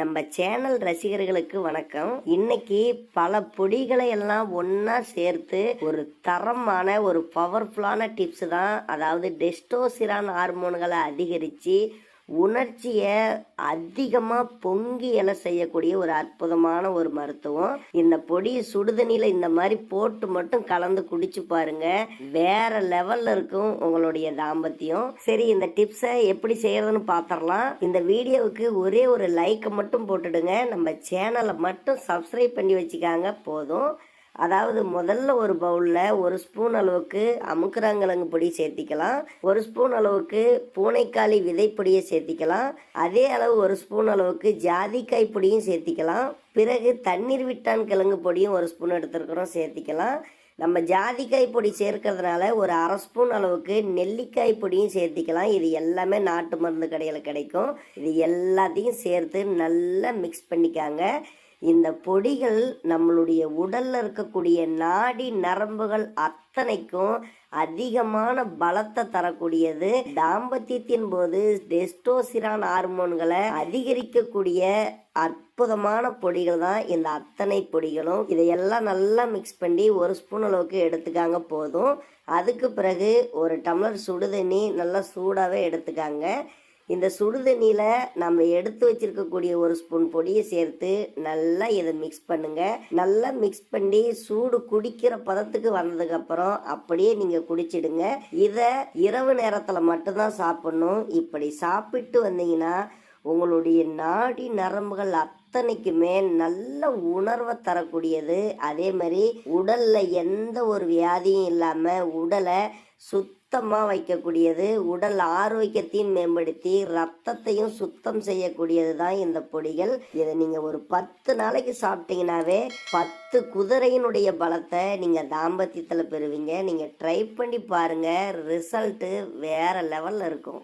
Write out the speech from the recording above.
நம்ம சேனல் ரசிகர்களுக்கு வணக்கம். இன்னைக்கு பல பொடிகளை எல்லாம் ஒன்னா சேர்த்து ஒரு தரமான ஒரு பவர்ஃபுல்லான டிப்ஸ் தான். அதாவது டெஸ்டோசிரான் ஹார்மோன்களை அதிகரித்து உணர்ச்சியை அதிகமாக பொங்கி எழ செய்யக்கூடிய ஒரு அற்புதமான ஒரு மருத்துவம். இந்த பொடி சுடுதண்ணியில் இந்த மாதிரி போட்டு மட்டும் கலந்து குடிச்சு பாருங்க. வேற லெவல்ல இருக்கும் உங்களுடைய தாம்பத்தியம். சரி இந்த டிப்ஸை எப்படி செய்யறதுன்னு பார்த்துடலாம் இந்த வீடியோவுக்கு ஒரே ஒரு லைக்கை மட்டும் போட்டுடுங்க. நம்ம சேனலை மட்டும் சப்ஸ்கிரைப் பண்ணி வச்சுக்காங்க போதும். அதாவது முதல்ல ஒரு பவுலில் ஒரு ஸ்பூன் அளவுக்கு அமுக்குறாங்கிழங்கு பொடி சேர்த்திக்கலாம். ஒரு ஸ்பூன் அளவுக்கு பூனைக்காளி விதைப்பொடியை சேர்த்திக்கலாம். அதே அளவு ஒரு ஸ்பூன் அளவுக்கு ஜாதிக்காய் பொடியும் சேர்த்திக்கலாம். பிறகு தண்ணீர் விட்டான் கிழங்கு பொடியும் ஒரு ஸ்பூன் எடுத்துருக்குறோம் சேர்த்திக்கலாம். நம்ம ஜாதிக்காய் பொடி சேர்க்கறதுனால ஒரு அரை ஸ்பூன் அளவுக்கு நெல்லிக்காய் பொடியும் சேர்த்திக்கலாம். இது எல்லாமே நாட்டு மருந்து கடையில் கிடைக்கும். இது எல்லாத்தையும் சேர்த்து நல்லா மிக்ஸ் பண்ணிக்காங்க. இந்த பொடிகள் நம்மளுடைய உடல்ல இருக்கக்கூடிய நாடி நரம்புகள் அத்தனைக்கும் அதிகமான பலத்தை தரக்கூடியது. தாம்பத்தியத்தின் போது டெஸ்டோசிரான் ஹார்மோன்களை அதிகரிக்கக்கூடிய அற்புதமான பொடிகள் தான் இந்த அத்தனை பொடிகளும். இதையெல்லாம் நல்லா மிக்ஸ் பண்ணி ஒரு ஸ்பூன் அளவுக்கு எடுத்துக்காங்க போதும். அதுக்கு பிறகு ஒரு டம்ளர் சுடுதண்ணி நல்லா சூடாகவே எடுத்துக்காங்க. இந்த சுடுதண்ணியில் நம்ம எடுத்து வச்சிருக்கக்கூடிய ஒரு ஸ்பூன் பொடியை சேர்த்து நல்லா இதை மிக்ஸ் பண்ணுங்க. நல்லா மிக்ஸ் பண்ணி சூடு குடிக்கிற பதத்துக்கு வந்ததுக்கப்புறம் அப்படியே நீங்கள் குடிச்சிடுங்க. இதை இரவு நேரத்தில் மட்டும்தான் சாப்பிடணும். இப்படி சாப்பிட்டு வந்தீங்கன்னா உங்களுடைய நாடி நரம்புகள் அத்தனைக்குமே நல்ல உணர்வை தரக்கூடியது. அதே மாதிரி உடல்ல எந்த ஒரு வியாதியும் இல்லாமல் உடலை சுத்தமாக வைக்கக்கூடியது உடல் ஆரோக்கியத்தையும் மேம்படுத்தி ரத்தத்தையும் சுத்தம் செய்யக்கூடியது தான் இந்த பொடிகள். இதை நீங்கள் ஒரு பத்து நாளைக்கு சாப்பிட்டீங்கன்னாவே பத்து குதிரையினுடைய பலத்தை நீங்கள் தாம்பத்தியத்தில் பெறுவீங்க. நீங்கள் ட்ரை பண்ணி பாருங்கள் ரிசல்ட்டு வேறு லெவலில் இருக்கும்.